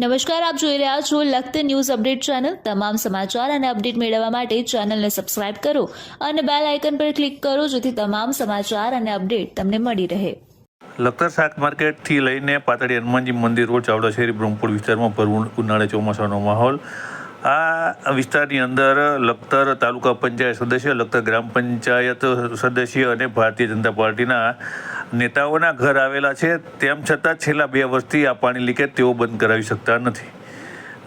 નમસ્કાર, આપ જોઈ રહ્યા છો લખત ન્યૂઝ અપડેટ ચેનલ. તમામ સમાચાર અને અપડેટ મેળવવા માટે ચેનલને સબસ્ક્રાઇબ કરો અને બેલ આઇકન પર ક્લિક કરો જેથી તમામ સમાચાર અને અપડેટ તમને મળી રહે. લખતર શાક માર્કેટથી લઈને પાતળી હનુમાનજી મંદિર રોડ ચાવડા શેરી બ્રહ્મપુર વિસ્તારમાં ભરવું ઉનાળે ચોમાસાનો માહોલ. આ વિસ્તારની અંદર લખતર તાલુકા પંચાયત સદસ્ય, લખતર ગ્રામ પંચાયત સદસ્ય અને ભારતીય જનતા પાર્ટીના નેતાઓના ઘર આવેલા છે. તેમ છતાં છેલ્લા બે વર્ષથી આ પાણી લીકેજ તેઓ બંધ કરાવી શકતા નથી.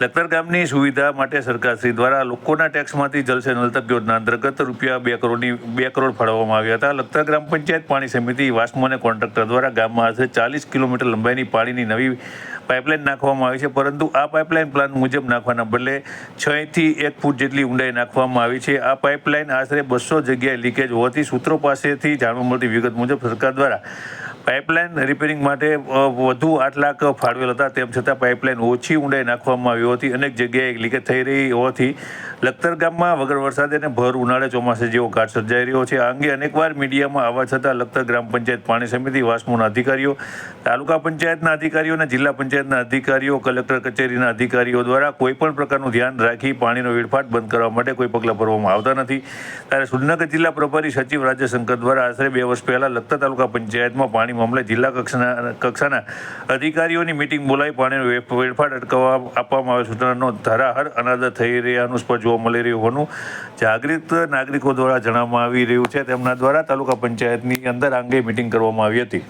લખતર ગામની સુવિધા માટે સરકારશ્રી દ્વારા લોકોના ટેક્સમાંથી જલસે નલતક યોજના અંતર્ગત રૂપિયા બે કરોડની, બે કરોડ ફાળવવામાં આવ્યા હતા. લખતર ગ્રામ પંચાયત પાણી સમિતિ વાસ્મો અને કોન્ટ્રાક્ટર દ્વારા ગામમાં આશરે ચાલીસ કિલોમીટર લંબાઈની પાણીની નવી પાઇપલાઇન નાખવામાં આવી છે. પરંતુ આ પાઇપલાઇન પ્લાન મુજબ નાખવાના બદલે છથી એક ફૂટ જેટલી ઊંડાઈ નાખવામાં આવી છે. આ પાઇપલાઇન આશરે બસો જગ્યાએ લીકેજ હોવાથી સૂત્રો પાસેથી જાણવા મળતી વિગત મુજબ સરકાર દ્વારા પાઇપલાઇન રિપેરિંગ માટે વધુ આઠ લાખ ફાળવેલ હતા. તેમ છતાં પાઇપલાઇન ઓછી ઊંડાઈ નાખવામાં આવી હોવાથી અનેક જગ્યાએ લીકેજ થઈ રહી હોવાથી લખતર ગામમાં વગર વરસાદે અને ભર ઉનાળે ચોમાસે જેવો કાટ સર્જાઈ રહ્યો છે. આ અંગે અનેકવાર મીડિયામાં આવવા છતાં લખતર ગ્રામ પંચાયત પાણી સમિતિ, વાસ્મોના અધિકારીઓ, તાલુકા પંચાયતના અધિકારીઓ અને જિલ્લા પંચાયતના અધિકારીઓ, કલેક્ટર કચેરીના અધિકારીઓ દ્વારા કોઈપણ પ્રકારનું ધ્યાન રાખી પાણીનો વેડફાટ બંધ કરવા માટે કોઈ પગલાં ભરવામાં આવતા નથી. ત્યારે સુરેન્દ્રનગર જિલ્લા પ્રભારી સચિવ રાજ્યશંકર દ્વારા આશરે બે વર્ષ પહેલા લખતર તાલુકા પંચાયતમાં પાણી મામલે જિલ્લા કક્ષાના કક્ષાના અધિકારીઓની મિટિંગ બોલાવી પાણીનો વેડફાટ અટકાવવા આપવામાં આવે સૂચનાનો ધરાહર અનાદર થઈ રહ્યાનું સ્પષ્ટ જોવા મળી રહ્યું હોવાનું જાગૃત નાગરિકો દ્વારા જણાવવામાં આવી રહ્યું છે. તેમના દ્વારા તાલુકા પંચાયતની અંદર આ અંગે મિટિંગ કરવામાં આવી હતી.